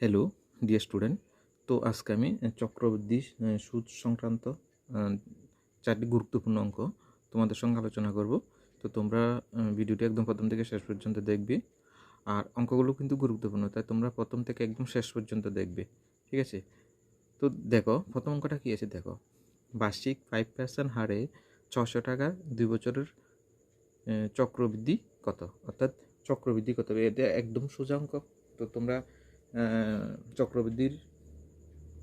Hello dear student তো আজকে আমি চক্রবৃদ্ধি সুদ সংক্রান্ত চারটি গুরুত্বপূর্ণ অঙ্ক তোমাদের সঙ্গে আলোচনা করব। তো তোমরা ভিডিওটি একদম প্রথম থেকে শেষ পর্যন্ত দেখবে। আর অঙ্কগুলো কিন্তু গুরুত্বপূর্ণ, তাই তোমরা প্রথম থেকে একদম শেষ পর্যন্ত দেখবে। ঠিক আছে? তো দেখো, প্রথম অঙ্কটা কী আছে দেখো? বার্ষিক ফাইভ পার্সেন্ট হারে ছশো টাকা দুই বছরের চক্রবৃদ্ধি কত? অর্থাৎ চক্রবৃদ্ধি কত? এটা একদম সোজা অঙ্ক। তো তোমরা আহ, চক্রবৃদ্ধির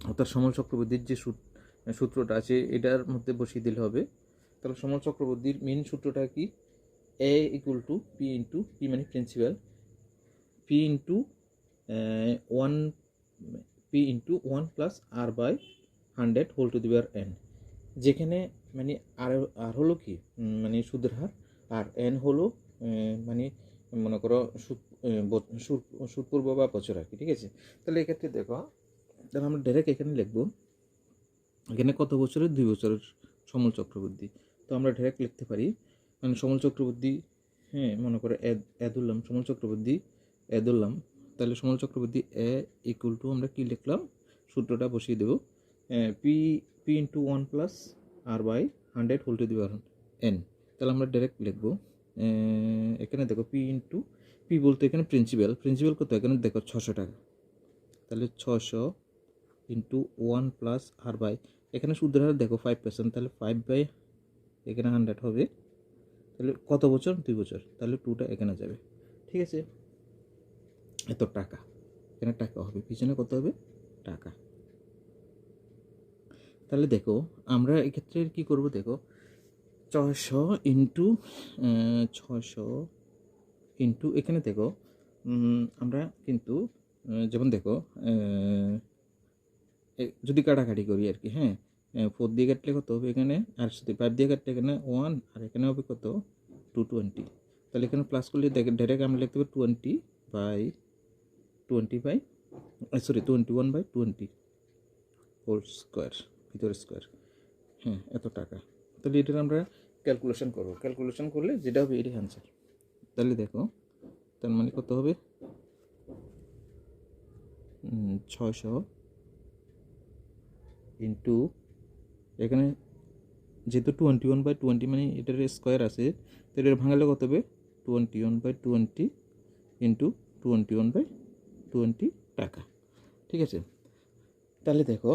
অর্থাৎ সমল চক্রবৃদ্ধির যে সূত্রটা আছে এটার মধ্যে বসিয়ে দিলে হবে। তাহলে সমল চক্রবর্তীর মেন সূত্রটা কি? A equal to P into P মানে principal P into one P into one plus R by hundred whole to the N যেখানে মানে আর আর হলো কি? মানে সুদের হার। আর এন হলো মানে মনে করো আহ, ব- বছর আর কি ঠিক আছে? তাহলে এক্ষেত্রে দেখো তাহলে আমরা ডাইরেক্ট এখানে লিখব এখানে কত বছরের? দুই বছরের সমল চক্রবর্তী তো আমরা ডাইরেক্ট লিখতে পারি মানে সমল চক্রবর্তী হ্যাঁ মনে করো এ ধরলাম সমল চক্রবর্তী এদুল্লাম। তাহলে সমল চক্রবর্তী এ ইকুয়াল টু আমরা কি লিখলাম? সূত্রটা বসিয়ে দেবো P P into one plus R by hundred whole to the N তাহলে আমরা ডাইরেক্ট লিখব। এখানে দেখো পি ইন্টু পি বলতে এখানে প্রিন্সিপাল প্রিন্সিপাল কত? এখানে দেখো ছশো টাকা। তাহলে ছশো into one plus R by এখানে সুদের হার দেখো ফাইভ পার্সেন্ট তাহলে ফাইভ বাই এখানে হান্ড্রেড হবে। তাহলে কত বছর? দুই বছর। তাহলে টুটা এখানে যাবে। ঠিক আছে? এত টাকা। এখানে টাকা হবে। পিছনে কত হবে? টাকা। তাহলে দেখো, আমরা এক্ষেত্রে কি করব দেখো? ছশো ইন্টু ছশো ইন্টু, এখানে দেখো আমরা কিন্তু যেমন দেখো যদি কাটাকাটি করি আর কি হ্যাঁ ফোর দিয়ে কাটলে কত হবে এখানে, আর যদি ফাইভ দিয়ে কাটলে এখানে ওয়ান আর এখানে হবে কত? টু টোয়েন্টি তাহলে এখানে প্লাস করলে দেখ ডাইরেক্ট আমরা লিখতে পারি twenty by twenty by sorry twenty one by twenty whole square ভিতরে স্কোয়ার হ্যাঁ এত টাকা। তাহলে এটার আমরা ক্যালকুলেশন করব। ক্যালকুলেশন করলে যেটা হবে এটাই অ্যান্সার তাহলে দেখো, তার মানে কত হবে? ছয়শো ইন্টু এখানে যেহেতু টোয়েন্টি ওয়ান বাই টোয়েন্টি মানে এটার স্কোয়ার আছে তো এটার ভাঙালে কত হবে? Twenty one by twenty into twenty one by twenty টাকা। ঠিক আছে? তাহলে দেখো,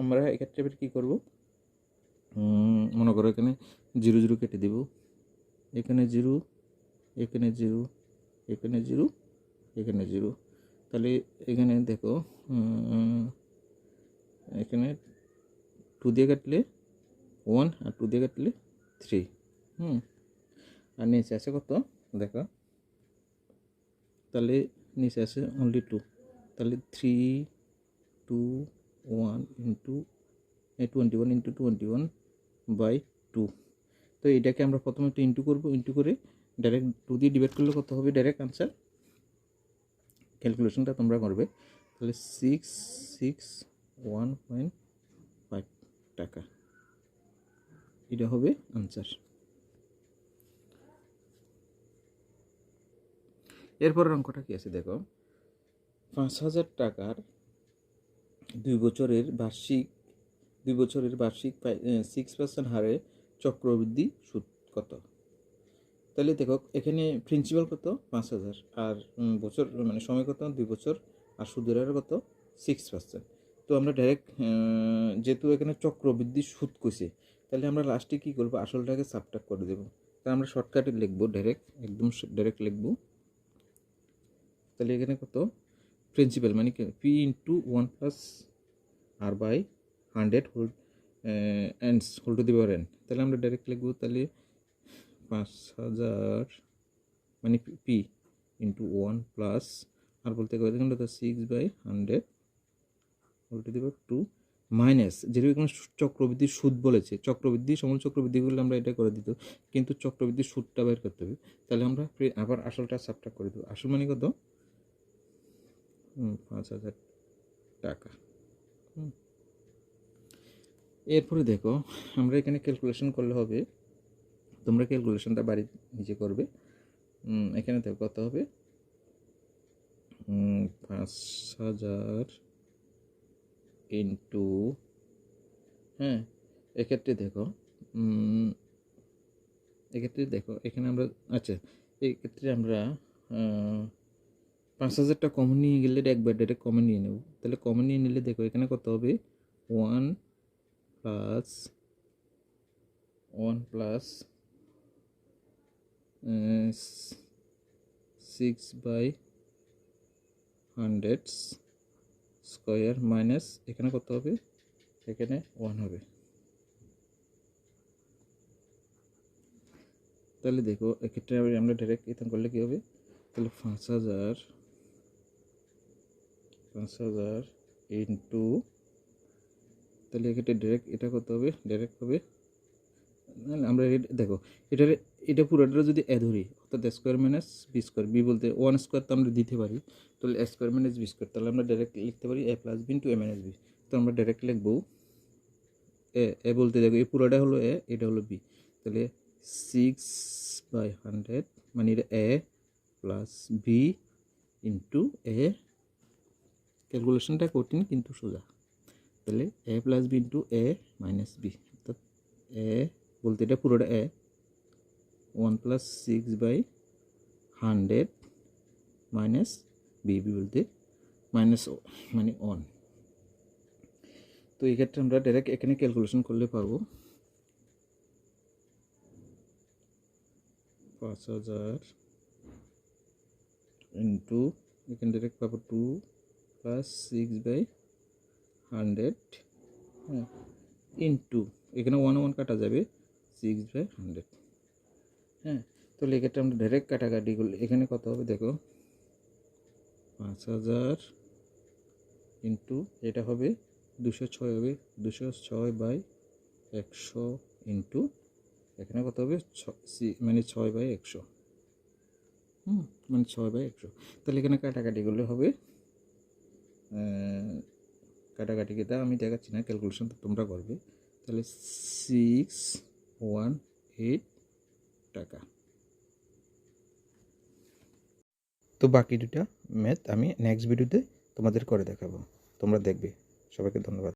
আমরা এক্ষেত্রে এবার কী করব? মনে করো এখানে জিরো জিরো কেটে দেব। এখানে জিরো এখানে জিরো এখানে জিরো এখানে জিরো। তাহলে এখানে দেখো এখানে টু দিয়ে কাটলে ওয়ান আর টু দিয়ে কাটলে থ্রি হুম, আর নিচে আছে কত? দেখো। তাহলে নিচে আছে অনলি টু তাহলে three two one into twenty one into twenty one by two তো এটাকে আমরা প্রথমে একটু ইন্টু করব ইন্টু করে ডাইরেক্ট টু দিয়ে ডিভাইড করলে কত হবে? ডাইরেক্ট আনসার ক্যালকুলেশনটা তোমরা করবে। তাহলে six six one point five টাকা। এটা হবে আনসার এরপরের অঙ্কটা কি আছে দেখো? পাঁচ হাজার টাকার দুই বছরের বার্ষিক, দুই বছরের বার্ষিক সিক্স পার্সেন্ট হারে চক্রবৃদ্ধি সুদ কত? তাহলে দেখো, এখানে প্রিন্সিপাল কত? পাঁচ হাজার। আর বছর মানে সময় কত? দুই বছর। আর সুদের হার কত? সিক্স পার্সেন্ট তো আমরা ডাইরেক্ট যেহেতু এখানে চক্রবৃদ্ধি সুদ কইছে, তাহলে আমরা লাস্টে কী করব? আসলটাকে সাবট্রাক্ট করে দেবো। তাহলে আমরা শর্টকাটে লিখব ডাইরেক্ট একদম ডাইরেক্ট লিখব। তাহলে এখানে কত? প্রিন্সিপাল মানে P into one plus R by hundred whole ends whole to the power N তাহলে আমরা ডাইরেক্ট লিখব তাহলে পাঁচ হাজার মানে P into one plus R বলতে গেলে এখানে তো six by hundred whole to the power two minus যেহেতু এখানে চক্রবৃদ্ধি সুদ বলেছে। চক্রবৃদ্ধি, সমল চক্রবৃদ্ধি করলে আমরা এটা করে দিত কিন্তু চক্রবৃদ্ধি সুদটা বের করতে হবে। তাহলে আমরা আবার আসলটা সাবট্রাক্ট করে দেবো। আসল মানে কত? পাঁচ হাজার টাকা। হুম। এরপরে দেখো, আমরা এখানে ক্যালকুলেশন করলে হবে, তোমরা ক্যালকুলেশনটা বাড়ি নিজে করবে। এখানে দেখো কত হবে? পাঁচ হাজার ইন্টু হ্যাঁ এক্ষেত্রে দেখো এক্ষেত্রে দেখো, এখানে আমরা আচ্ছা এই ক্ষেত্রে আমরা পাঁচ হাজারটা কমন নিয়ে গেলে একবার ডাইরেক্ট কমন নিয়ে নেব। তাহলে কমন নিয়ে নিলে দেখো, এখানে কত হবে? One plus one plus six by hundred square minus এখানে কত হবে? এখানে ওয়ান হবে। তাহলে দেখো, এক্ষেত্রে আমরা ডাইরেক্ট এখান করলে কী হবে? তাহলে পাঁচ হাজার পাঁচ হাজার ইন্টু তাহলে এক্ষেত্রে ডাইরেক্ট এটা কত হবে ডাইরেক্ট হবে। আমরা দেখো, এটার, এটা পুরোটা যদি এ ধরি অর্থাৎ square minus B square B বলতে ওয়ান স্কোয়ার তো আমরা দিতে পারি, তাহলে স্কোয়ার মাইনাস বি স্কোয়ার তাহলে আমরা ডাইরেক্ট লিখতে পারি A plus B into A minus B তো আমরা ডাইরেক্ট লিখব, এ এ বলতে দেখো এই পুরোটা হলো এ এটা হলো বি তাহলে সিক্স বাই হান্ড্রেড মানে এটা A plus B into A ক্যালকুলেশনটা কঠিন কিন্তু সোজা। তাহলে A plus B into A minus B অর্থাৎ এ বলতে এটা পুরোটা A one plus six by hundred minus B B বলতে মাইনাস মানে ওয়ান তো এই ক্ষেত্রে আমরা ডাইরেক্ট এখানে ক্যালকুলেশন করলে পারব পাঁচ হাজার ইন্টু এখানে ডাইরেক্ট পাবো two plus six by hundred হ্যাঁ ইন্টু এখানে ওয়ান ওয়ান কাটা যাবে সিক্স বাই হান্ড্রেড হ্যাঁ তাহলে এক্ষেত্রে আমরা ডাইরেক্ট কাটাকাটি করলে এখানে কত হবে দেখো? পাঁচ হাজার ইন্টু এটা হবে দুশো ছয় হবে, দুশো ছয় বাই একশো ইন্টু এখানে কত হবে? ছ- মানে ছয় বাই একশো, হুম মানে ছয় বাই একশো, তাহলে এখানে কাটাকাটি করলে হবে আহ, তা আমি দেখাচ্ছি না ক্যালকুলেশন তোমরা করবে। তাহলে সিক্স ওয়ান এইট টাকা। তো বাকি দুটা ম্যাথ আমি নেক্সট ভিডিওতে তোমাদের করে দেখাবো। তোমরা দেখবে। সবাইকে ধন্যবাদ।